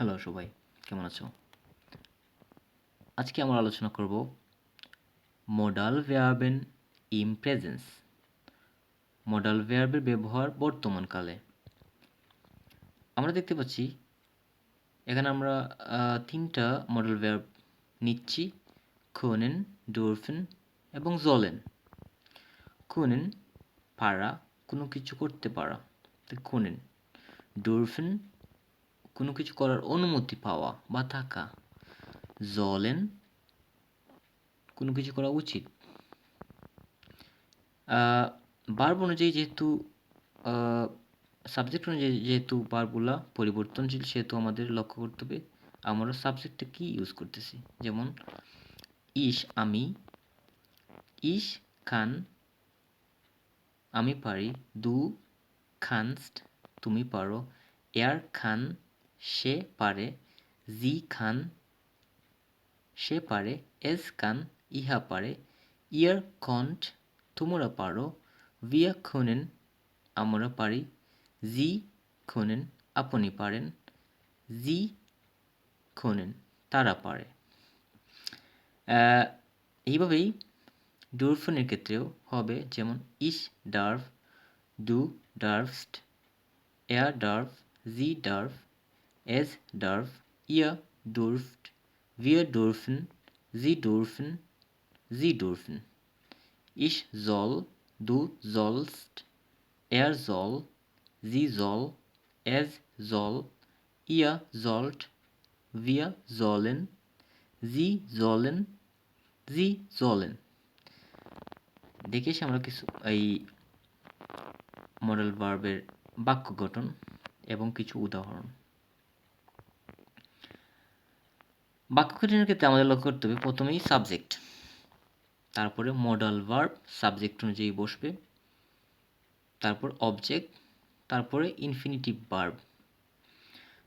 Hello সবাই, কেমন আছো? আজকে আমরা আলোচনা করব মডাল ভার্বেন ইম প্রেজেন্স মডাল ভার্বের ব্যবহার বর্তমানকালে আমরা দেখতে পাচ্ছি, এখানে আমরা তিনটা মডেল ভার্ব নিচ্ছি খোনেন ডোরফেন এবং জলেন খুনেন পারা কোনো কিছু করতে পারা। খুনেন ডোরফেন কোনো কিছু করার অনুমতি পাওয়া বা থাকা। জলেন, কোনো কিছু করা উচিত। বার্ব অনুযায়ী যেহেতু সাবজেক্ট অনুযায়ী যেহেতু বারগুলা পরিবর্তনশীল, সেহেতু আমাদের লক্ষ্য করতে হবে আমরা সাবজেক্টটা কি ইউজ করতেছি। যেমন, ইস আমি, ইস খান আমি পারি, দু খানস্ট তুমি পারো, এয়ার খান সে পারে জি খান, সে পারে এস খান, ইহা পারে ইয়ার কন্ট তোমরা পারো, ভিয়া খুনেন আমরা পারি, জি খুনেন আপনি পারেন, জি খুনেন তারা পারে। এইভাবেই ডোরফনের ক্ষেত্রেও হবে যেমন ইস ডার্ভ ডু ডার্ভস্ট এয়ার ডার্ভ জি ডার্ভ এস ডার্ভ ইয়া ডোরফট wir dürfen, sie dürfen, sie dürfen. Ich soll, du sollst, er soll, sie soll, es soll, ihr sollt, wir sollen, sie sollen, sie sollen. দেখে এসে আমরা কিছু এই মডেল ভার্বের বাক্য গঠন এবং কিছু উদাহরণ বাক্য গঠনের ক্ষেত্রে আমাদের লক্ষ্য করতে হবে প্রথমেই সাবজেক্ট তারপরে মডাল ভার্ব সাবজেক্ট অনুযায়ী বসবে, তারপর অবজেক্ট তারপরে ইনফিনিটিভ ভার্ব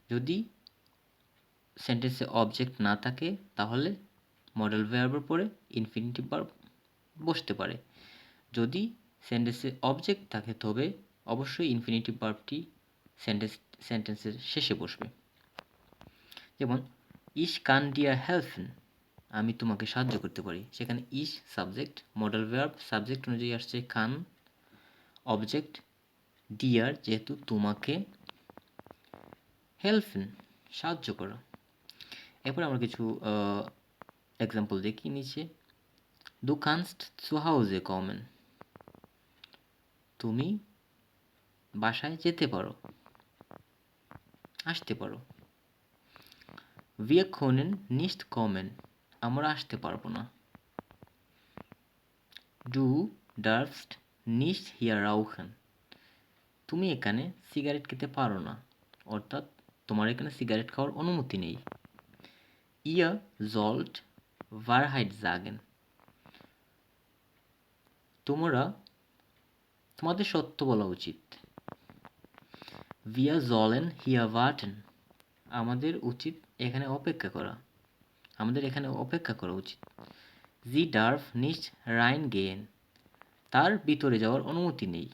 যদি সেন্টেন্সে অবজেক্ট না থাকে, তাহলে মডেল ভার্বের পরে ইনফিনিটিভ ভার্ব বসতে পারে। যদি সেন্টেন্সে অবজেক্ট থাকে, তবে অবশ্যই ইনফিনিটিভ ভার্বটি সেন্টেন্স সেন্টেন্সের শেষে বসবে। যেমন ইস কান ডিয়ার হেল্পেন আমি তোমাকে সাহায্য করতে পারি। সেখানে ইস সাবজেক্ট মডেল ভার্ব সাবজেক্ট অনুযায়ী আসছে কান অবজেক্ট ডিয়ার যেহেতু তোমাকে হেল্পেন সাহায্য করো। এরপর আমরা কিছু এক্সাম্পল দেখি নিচে দু কানস্ট zu Hause কমেন তুমি বাসায় যেতে পারো। আসতে পারো। Wir können nicht kommen. আমরা আসতে পারব না Du darfst nicht hier rauchen. তুমি এখানে সিগারেট খেতে পারো না অর্থাৎ তোমার এখানে সিগারেট খাওয়ার অনুমতি নেই Ihr sollt Wahrheit sagen. তোমরা তোমাদের সত্য বলা উচিত Wir sollen hier warten. আমাদের উচিত এখানে অপেক্ষা করা। আমাদের এখানে অপেক্ষা করা উচিত। জি ডার্ফ নিস রাইন গেন তার ভিতরে যাওয়ার অনুমতি নেই।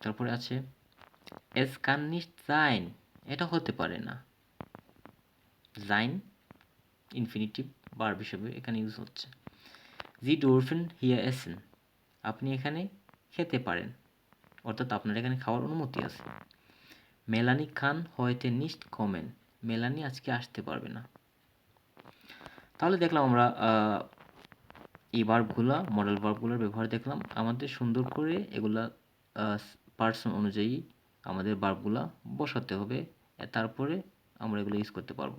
তারপরে আছে এস কান জাইন। এটা হতে পারে না। জাইন ইনফিনিটিভ বার্ব হিসেবে এখানে ইউজ হচ্ছে। জি ডোরফেন হিয়া এসেন। আপনি এখানে খেতে পারেন। অর্থাৎ আপনার এখানে খাওয়ার অনুমতি আছে। মেলানি খান হয়তে নিস্ট কমেন মেলানি আজকে আসতে পারবে না। তাহলে দেখলাম আমরা এই বার্বগুলা মডেল বার্বগুলোর ব্যবহার দেখলাম। আমাদের সুন্দর করে এগুলা পার্সন অনুযায়ী আমাদের বার্বগুলা বসাতে হবে। তারপরে আমরা এগুলো ইউজ করতে পারব।